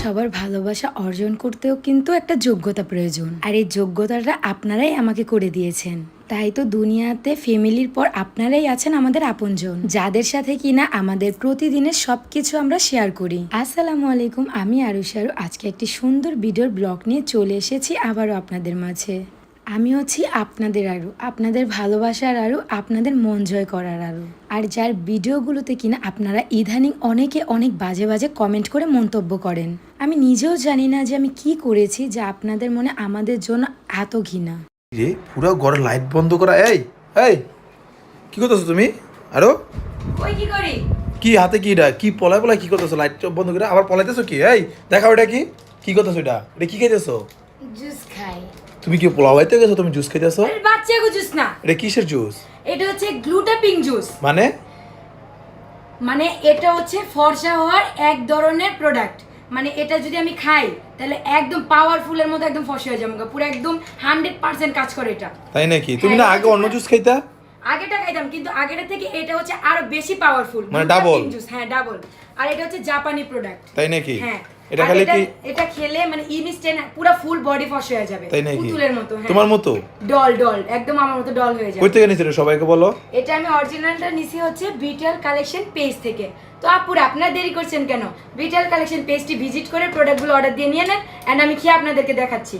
সবার ভালোবাসা অর্জন করতেও কিন্তু একটা যোগ্যতা প্রয়োজন। আর এই যোগ্যতাটা আপনারাই আমাকে করে দিয়েছেন। তাই তো দুনিয়াতে ফ্যামিলির পর আপনারাই আছেন আমাদের আপনজন। যাদের সাথে কিনা আমাদের প্রতিদিনের সব কিছু আমরা শেয়ার করি। আসসালামু আলাইকুম, আমি আরুষারু আজকে একটি সুন্দর ভিডিওর ব্লগ নিয়ে চলে এসেছি আবারও আপনাদের মাঝে। আমি হচ্ছি আপনাদের আরও আপনাদের ভালোবাসার আরও আপনাদের মন জয় করার আরও আর যার ভিডিওগুলোতে কিনা আপনারা ইদানিং অনেকে অনেক বাজে বাজে কমেন্ট করে মন্তব্য করেন। আমি নিজেও জানি না যে আমি কি করেছি যে আপনাদের মনে আমাদের জন্য এত ঘৃণা। রে পুরো ঘরে লাইট বন্ধ করা এই এই কি করতেছো তুমি? আরও? ওই কি করি? কি হাতে কি এটা? কি পলায় পলায় কি করতেছো? লাইট বন্ধ করে আবার পলাইতেছো কি? এই দেখাও এটা কি? কি করতেছো এটা? এটা কি খাইতেছো? জুস খাই। তুমি কি পোলাও খাইতে গেছো? তুমি জুস খাইতেছো আরে বাচ্চাগো জুস না। এটা কিসের জুস এটা হচ্ছে গ্লুটাপিং জুস মানে? মানে এটা হচ্ছে ফর্সা হওয়ার এক ধরনের প্রোডাক্ট মানে এটা যদি আমি খাই তাহলে একদম পাওয়ারফুলের মতো একদম ফর্সা হয়ে যাব পুরো একদম হান্ড্রেড পার্সেন্ট কাজ করে এটা। তাই নাকি? তুমি না হ্যাঁ, আগে অন্য জুস খাইতা? আগেটা খাইতাম কিন্তু আগেটা থেকে এটা হচ্ছে আরও বেশি পাওয়ারফুল মানে double? জুস হ্যাঁ ডাবল আর এটা হচ্ছে জাপানি প্রোডাক্ট তাই নাকি? হ্যাঁ। এটা খালি কি এটা খেলে মানে ইনস্ট্যান্ট পুরো ফুল বডি ফস হয়ে যাবে। তাই নাকি? পুতুলের মতো হ্যাঁ। তোমার মতো? ডল ডল একদম আমার মতো ডল হয়ে যাবে। কই থেকে নিছিলে সবাইকে বলো। এটা আমি অরিজিনালটা নিছি হচ্ছে বিটেল কালেকশন পেজ থেকে। তো আপুর আপনারা দেরি করছেন কেন? বিটেল কালেকশন পেজটি ভিজিট করে প্রোডাক্টগুলো অর্ডার দিয়ে নিয়ে নেন এন্ড আমি কি আপনাদেরকে দেখাচ্ছি।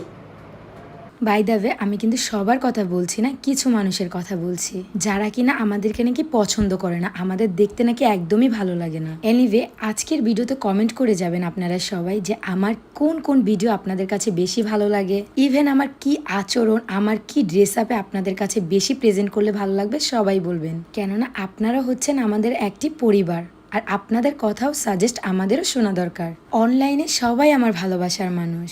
বাই আমি কিন্তু সবার কথা বলছি না, কিছু মানুষের কথা বলছি। যারা কিনা আমাদেরকে নাকি পছন্দ করে না, আমাদের দেখতে নাকি একদমই ভালো লাগে না। এনিওয়ে আজকের ভিডিওতে কমেন্ট করে যাবেন আপনারা সবাই যে আমার কোন কোন ভিডিও আপনাদের কাছে বেশি ভালো লাগে। ইভেন আমার কি আচরণ, আমার কি ড্রেস আপে আপনাদের কাছে বেশি প্রেজেন্ট করলে ভালো লাগবে সবাই বলবেন। কেননা আপনারা হচ্ছেন আমাদের একটি পরিবার, আর আপনাদের কথাও সাজেস্ট আমাদেরও শোনা দরকার। অনলাইনে সবাই আমার ভালোবাসার মানুষ।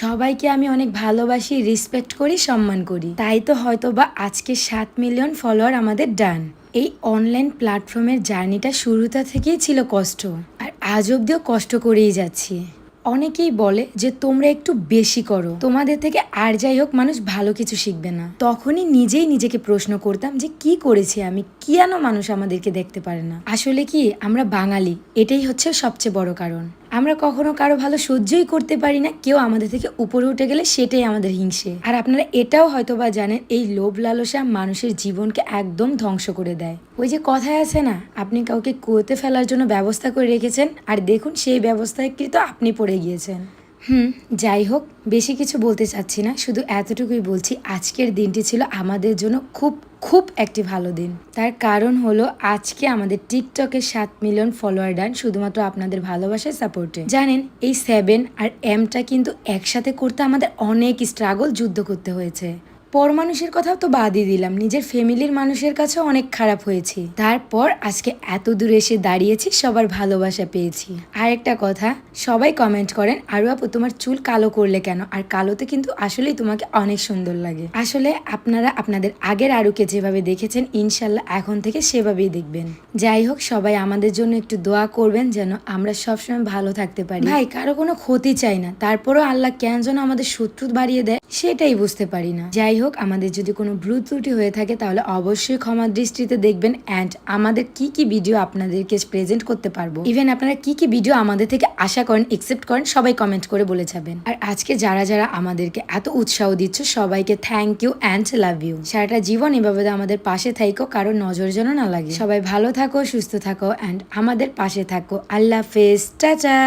সবাইকে আমি অনেক ভালোবাসি রেসপেক্ট করি, সম্মান করি। তাই তো হয়তো বা আজকে সাত মিলিয়ন ফলোয়ার আমাদের ডান এই অনলাইন প্ল্যাটফর্মের জার্নিটা শুরুটা থেকেই ছিল কষ্ট, আর আজ অব্দিও কষ্ট করেই যাচ্ছি। অনেকেই বলে যে, তোমরা একটু বেশি করো। তোমাদের থেকে আর যাই হোক, মানুষ ভালো কিছু শিখবে না। তখনই নিজেই নিজেকে প্রশ্ন করতাম যে, কি করেছি আমি? কেন মানুষ আমাদেরকে দেখতে পারে না? আসলে কি, আমরা বাঙালি, এটাই হচ্ছে সবচেয়ে বড় কারণ। আমরা কখনো কারও ভালো সহ্যই করতে পারি না, কেউ আমাদের থেকে উপরে উঠে গেলে সেটাই আমাদের হিংসে। আর আপনারা এটাও হয়তো বা জানেন, এই লোভ লালসা মানুষের জীবনকে একদম ধ্বংস করে দেয়। ওই যে কথায় আছে না, আপনি কাউকে কুয়োতে ফেলার জন্য ব্যবস্থা করে রেখেছেন, আর দেখুন সেই ব্যবস্থায় কিন্তু আপনি পড়ে গিয়েছেন। হুম, যাই হোক, বেশি কিছু বলতে চাচ্ছি না, শুধু এতটুকুই বলছি, আজকের দিনটি ছিল আমাদের জন্য খুব খুব একটি ভালো দিন। তার কারণ হলো আজকে আমাদের টিকটকে সাত মিলিয়ন ফলোয়ার ডান, শুধুমাত্র আপনাদের ভালোবাসায় সাপোর্টে জানেন, এই সেভেন আর এমটা কিন্তু একসাথে করতে আমাদের অনেক স্ট্রাগল যুদ্ধ করতে হয়েছে। পর মানুষের কথাও তো বাদই দিলাম। নিজের ফ্যামিলির মানুষের কাছেও অনেক খারাপ হয়েছি। তারপর আজকে এত দূরে এসে দাঁড়িয়েছি, সবার ভালোবাসা পেয়েছি। আর একটা কথা, সবাই কমেন্ট করেন, আরু আপু, তোমার চুল কালো করলে কেন? আর কালোতে কিন্তু আসলেই তোমাকে অনেক সুন্দর লাগে। আসলে আপনারা আপনাদের আগের আরুকে যেভাবে দেখেছেন, ইনশাল্লাহ এখন থেকে সেভাবেই দেখবেন। যাই হোক, সবাই আমাদের জন্য একটু দোয়া করবেন যেন আমরা সবসময় ভালো থাকতে পারি। ভাই, কারও কোনো ক্ষতি চাই না। তারপরও আল্লাহ কেন যেন আমাদের শত্রু বাড়িয়ে দেয়। সেটাই বুঝতে পারি না। যাই হোক, আমাদের যদি কোনো ভ্রু ত্রুটি হয়ে থাকে, তাহলে অবশ্যই ক্ষমা দৃষ্টিতে দেখবেন অ্যান্ড আমাদের কি কি ভিডিও আপনাদেরকে প্রেজেন্ট করতে পারব। ইভেন আপনারা কি কি ভিডিও আমাদের থেকে আশা করেন একসেপ্ট করেন, সবাই কমেন্ট করে বলে যাবেন। আর আজকে যারা যারা আমাদেরকে এত উৎসাহ দিচ্ছ, সবাইকে thank you and love you সারাটা জীবন এভাবে আমাদের পাশে থাইকো, কারও নজর যেন না লাগে। সবাই ভালো থাকো, সুস্থ থাকো অ্যান্ড আমাদের পাশে থাকো। আল্লাহ হাফেজ। টাটা!